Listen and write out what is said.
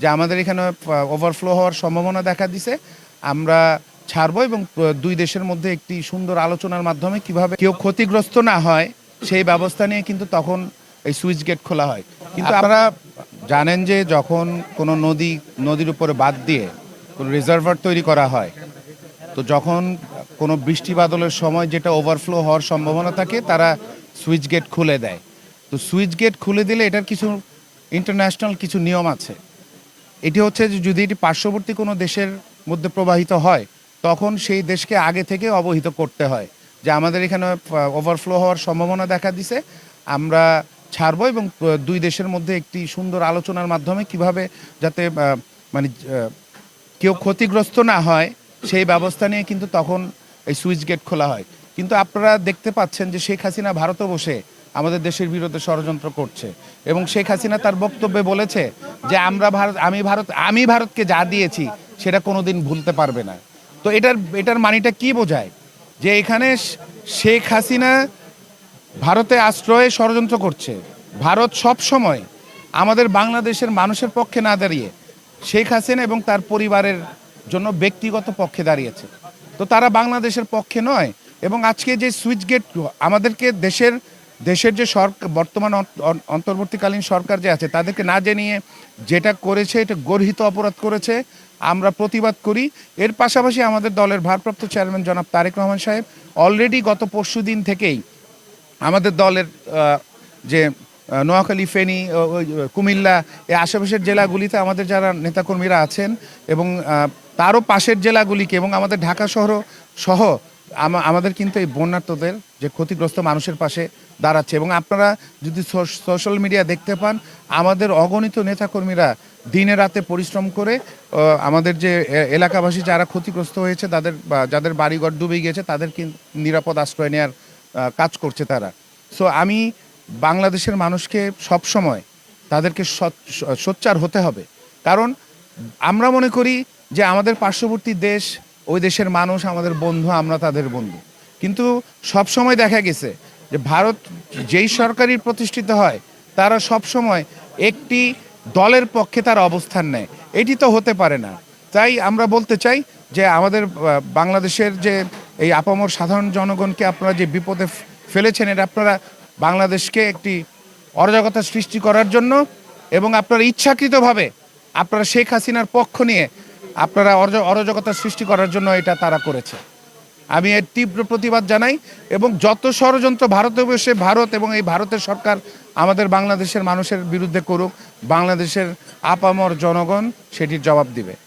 যে আমাদের এখানে ওভারফ্লো হওয়ার সম্ভাবনা দেখা দিছে। আমরা ছাড়বো এবং দুই দেশের মধ্যে একটি সুন্দর আলোচনার মাধ্যমে কীভাবে কেউ ক্ষতিগ্রস্ত না হয় সেই ব্যবস্থা নিয়ে কিন্তু তখন এই সুইচ গেট খোলা হয়। কিন্তু আপনারা জানেন যে যখন কোনো নদী নদীর উপরে বাদ দিয়ে কোনো রিজার্ভার তৈরি করা হয় তো যখন কোনো বৃষ্টি বাদলের সময় যেটা ওভারফ্লো হওয়ার সম্ভাবনা থাকে তারা সুইচ গেট খুলে দেয়। তো সুইচ গেট খুলে দিলে এটার কিছু ইন্টারন্যাশনাল কিছু নিয়ম আছে। এটি হচ্ছে যে যদি এটি পার্শ্ববর্তী কোনো দেশের মধ্যে প্রবাহিত হয়, তখন সেই দেশকে আগে থেকে অবহিত করতে হয়, যে আমাদের এখানে ওভারফ্লো হওয়ার সম্ভাবনা দেখা দিছে। আমরা ছাড়বো এবং দুই দেশের মধ্যে একটি সুন্দর আলোচনার মাধ্যমে কীভাবে যাতে মানে কেউ ক্ষতিগ্রস্ত না হয়, সেই ব্যবস্থা নিয়ে কিন্তু তখন এই সুইচ গেট খোলা হয়। কিন্তু আপনারা দেখতে পাচ্ছেন যে শেখ হাসিনা ভারতে বসে আমাদের দেশের বিরুদ্ধে ষড়যন্ত্র করছে। এবং শেখ হাসিনা তার বক্তব্যে বলেছে যে আমরা ভারত আমি ভারত আমি ভারতকে যা দিয়েছি, সেটা কোনোদিন ভুলতে পারবে না। তো এটার এটার মানিটা কি বোঝায়? যে এখানে শেখ হাসিনা ভারতে আশ্রয়ে ষড়যন্ত্র করছে। ভারত সব সময় আমাদের বাংলাদেশের মানুষের পক্ষে না দাঁড়িয়ে শেখ হাসিনা এবং তার পরিবারের জন্য ব্যক্তিগত পক্ষে দাঁড়িয়েছে। তো তারা বাংলাদেশের পক্ষে নয় এবং আজকে যে সুইচ গেট আমাদেরকে দেশের দেশের যে সরকার বর্তমান অন- অন- অন্তর্বর্তীকালীন সরকার যে আছে, তাদেরকে না জানিয়ে যেটা করেছে, এটা গর্হিত অপরাধ করেছে, আমরা প্রতিবাদ করি। এর পাশাপাশি আমাদের দলের ভারপ্রাপ্ত চেয়ারম্যান জনাব তারেক রহমান সাহেব অলরেডি গত পরশু দিন থেকেই আমাদের দলের যে নোয়াখালী, ফেনী কুমিল্লা এই আশেপাশের জেলাগুলিতে আমাদের যারা নেতাকর্মীরা আছেন এবং তারও পাশের জেলাগুলিকে এবং আমাদের ঢাকা শহর সহ আমাদের কিন্তু এই বন্যার্থদের যে ক্ষতিগ্রস্ত মানুষের পাশে দাঁড়াচ্ছে। এবং আপনারা যদি সোশ্যাল মিডিয়া দেখতে পান, আমাদের অগণিত নেতাকর্মীরা দিনে রাতে পরিশ্রম করে আমাদের যে এলাকাবাসী যারা ক্ষতিগ্রস্ত হয়েছে, তাদের যাদের বাড়িঘর ডুবে গিয়েছে, তাদের নিরাপদ আশ্রয় নেওয়ার কাজ করছে তারা। সো আমি বাংলাদেশের মানুষকে সব সময় তাদেরকে সোচ্চার হতে হবে। কারণ আমরা মনে করি যে আমাদের পার্শ্ববর্তী দেশ ওই দেশের মানুষ আমাদের বন্ধু, আমরা তাদের বন্ধু। কিন্তু সব সময় দেখা গেছে যে ভারত যেই সরকারি প্রতিষ্ঠিত হয়, তারা সব সময় একটি দলের পক্ষে তার অবস্থান নেয়। এটি তো হতে পারে না। তাই আমরা বলতে চাই যে আমাদের বাংলাদেশের যে এই আপামর সাধারণ জনগণকে আপনারা যে বিপদে ফেলেছেন, এটা আপনারা বাংলাদেশকে একটি অরাজকতা সৃষ্টি করার জন্য এবং আপনারা ইচ্ছাকৃতভাবে আপনারা শেখ হাসিনার পক্ষ নিয়ে আপনারা অরাজ- অরাজকতা সৃষ্টি করার জন্য এটা তারা করেছে। আমি এর তীব্র প্রতিবাদ জানাই এবং যত ষড়যন্ত্র ভারতে বসে ভারত এবং এই ভারতের সরকার আমাদের বাংলাদেশের মানুষের বিরুদ্ধে করুক, বাংলাদেশের আপামর জনগণ সেটির জবাব দিবে।